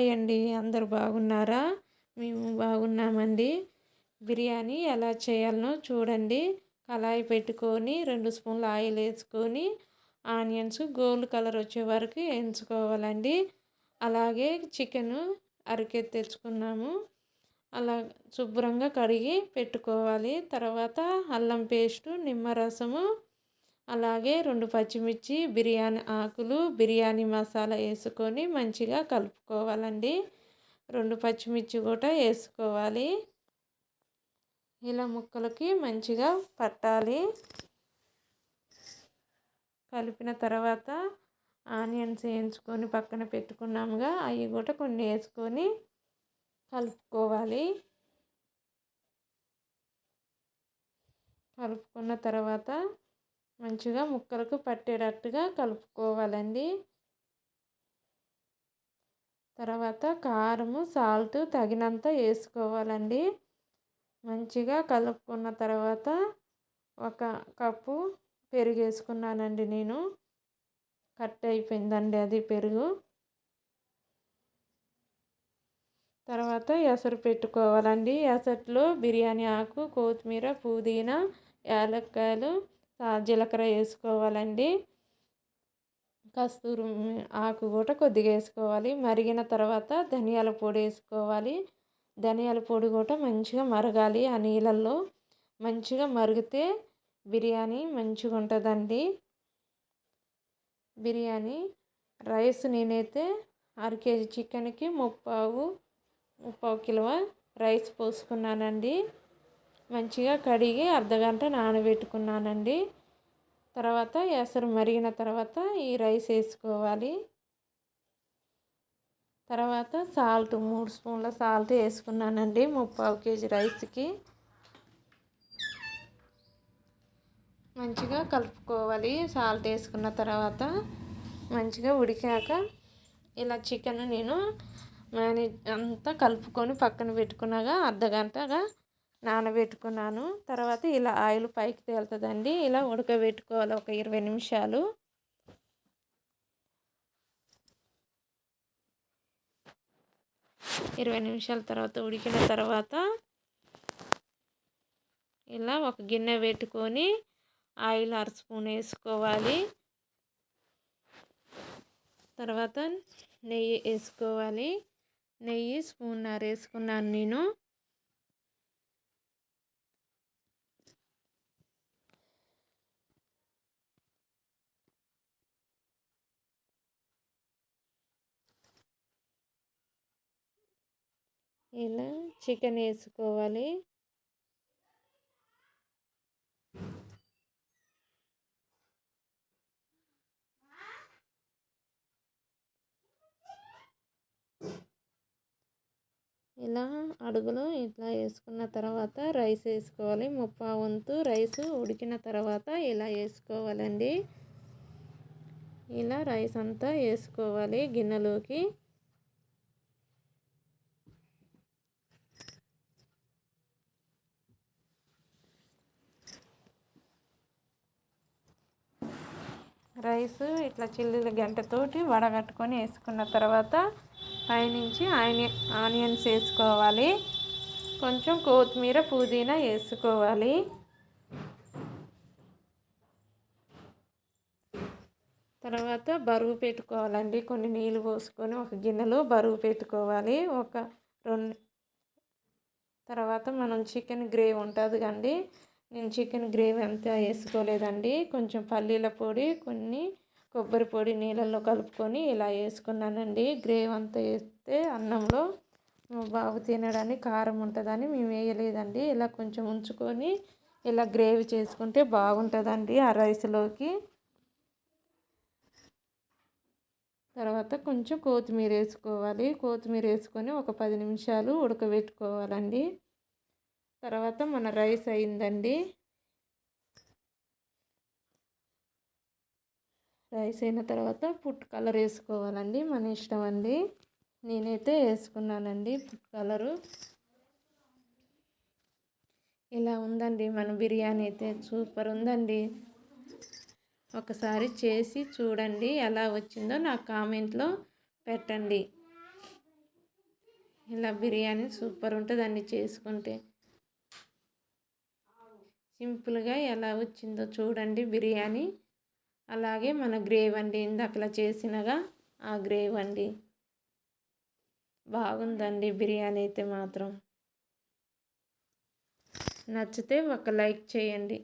Hi అండి అందరు బాగున్నారా? మేము బాగున్నామండి. బిర్యానీ ఎలా చేయాలనో చూడండి. కళాయి పెట్టుకొని రెండు స్పూన్లు ఆయిల్ వేసుకొని ఆనియన్స్ గోల్డ్ కలర్ వచ్చే వరకు వేయించుకోవాలండి. అలాగే చికెను అరకేది తెచ్చుకున్నాము. అలా శుభ్రంగా కడిగి పెట్టుకోవాలి. తర్వాత అల్లం పేస్టు నిమ్మరసము అలాగే రెండు పచ్చిమిర్చి బిర్యానీ ఆకులు బిర్యానీ మసాలా వేసుకొని మంచిగా కలుపుకోవాలండి. రెండు పచ్చిమిర్చి కూడా వేసుకోవాలి. ఇలా ముక్కలకి మంచిగా పట్టాలి. కలిపిన తర్వాత ఆనియన్స్ వేయించుకొని పక్కన పెట్టుకున్నాముగా అవి కూడా కొన్ని వేసుకొని కలుపుకోవాలి. కలుపుకున్న తర్వాత మంచిగా ముక్కలకు పట్టేటట్టుగా కలుపుకోవాలండి. తర్వాత కారము సాల్ట్ తగినంత వేసుకోవాలండి. మంచిగా కలుపుకున్న తర్వాత ఒక కప్పు పెరుగు వేసుకున్నానండి నేను. కట్ అయిపోయిందండి అది పెరుగు. తర్వాత ఎసరు పెట్టుకోవాలండి. ఎసట్లో బిర్యానీ ఆకు కొత్తిమీర పుదీనా యాలక్కాయలు జీలకర్ర వేసుకోవాలండి. కస్తూరి ఆకు కూడా కొద్దిగా వేసుకోవాలి. మరిగిన తర్వాత ధనియాల పొడి వేసుకోవాలి. ధనియాల పొడి కూడా మంచిగా మరగాలి ఆ నీళ్ళల్లో. మంచిగా మరిగితే బిర్యానీ మంచిగా ఉంటుందండి. బిర్యానీ రైస్ నేనైతే అర కేజీ చికెన్కి ముప్పావు ముప్పావు కిలో రైస్ పోసుకున్నానండి. మంచిగా కడిగి అర్ధగంట నానబెట్టుకున్నానండి. తర్వాత ఎసరు మరిగిన తర్వాత ఈ రైస్ వేసుకోవాలి. తర్వాత సాల్ట్ మూడు స్పూన్ల సాల్ట్ వేసుకున్నానండి ముప్పావు కేజీ రైస్కి. మంచిగా కలుపుకోవాలి సాల్ట్ వేసుకున్న తర్వాత. మంచిగా ఉడికాక ఇలా చికెన్ నేను మేనేజ్ అంతా కలుపుకొని పక్కన పెట్టుకున్నాగా అర్ధగంటగా నానబెట్టుకున్నాను. తర్వాత ఇలా ఆయిల్ పైకి తేలుతుందండి. ఇలా ఉడకబెట్టుకోవాలి ఒక ఇరవై నిమిషాలు. ఇరవై నిమిషాల తర్వాత ఉడికిన తర్వాత ఇలా ఒక గిన్నె పెట్టుకొని ఆయిల్ అర స్పూన్ వేసుకోవాలి. తర్వాత నెయ్యి వేసుకోవాలి. నెయ్యి స్పూన్నర వేసుకున్నాను నేను. ఇలా చికెన్ వేసుకోవాలి? ఇలా అడుగులు ఇట్లా వేసుకున్న తర్వాత రైస్ వేసుకోవాలి. ముప్పా వంతు రైస్ ఉడికిన తర్వాత ఇలా వేసుకోవాలండి? ఇలా రైస్ అంతా వేసుకోవాలి గిన్నెలోకి. రైస్ ఇట్లా చిల్లీల గంటతోటి వడగట్టుకొని వేసుకున్న తర్వాత పైనుంచి ఆనియన్ ఆనియన్స్ వేసుకోవాలి. కొంచెం కొత్తిమీర పుదీనా వేసుకోవాలి. తర్వాత బరువు పెట్టుకోవాలండి. కొన్ని నీళ్ళు పోసుకొని ఒక గిన్నెలో బరువు పెట్టుకోవాలి. ఒక రెండు తర్వాత మనం చికెన్ గ్రేవీ ఉంటుంది కండి నేను చికెన్ గ్రేవీ అంతా వేసుకోలేదండి. కొంచెం పల్లీల పొడి కొన్ని కొబ్బరి పొడి నీళ్ళల్లో కలుపుకొని ఇలా వేసుకున్నానండి. గ్రేవీ అంతా వేస్తే అన్నంలో బాబు తినడానికి కారం ఉంటుందని మేము వేయలేదండి. ఇలా కొంచెం ఉంచుకొని ఇలా గ్రేవీ చేసుకుంటే బాగుంటుందండి ఆ రైస్లోకి. తర్వాత కొంచెం కొత్తిమీర వేసుకోవాలి. కొత్తిమీర వేసుకొని ఒక పది నిమిషాలు ఉడకబెట్టుకోవాలండి. తర్వాత మన రైస్ అయిందండి. రైస్ అయిన తర్వాత ఫుడ్ కలర్ వేసుకోవాలండి మన ఇష్టం అండి. నేనైతే వేసుకున్నానండి ఫుడ్ కలరు. ఇలా ఉందండి మన బిర్యానీ అయితే సూపర్ ఉందండి. ఒకసారి చేసి చూడండి ఎలా వచ్చిందో నా కామెంట్లో పెట్టండి. ఇలా బిర్యానీ సూపర్ ఉంటుంది చేసుకుంటే. సింపుల్గా ఎలా వచ్చిందో చూడండి బిర్యానీ. అలాగే మన గ్రేవ్ అండి ఇందాకలా చేసినగా ఆ గ్రేవ్ అండి. బాగుందండి బిర్యానీ అయితే మాత్రం. నచ్చితే ఒక లైక్ చేయండి.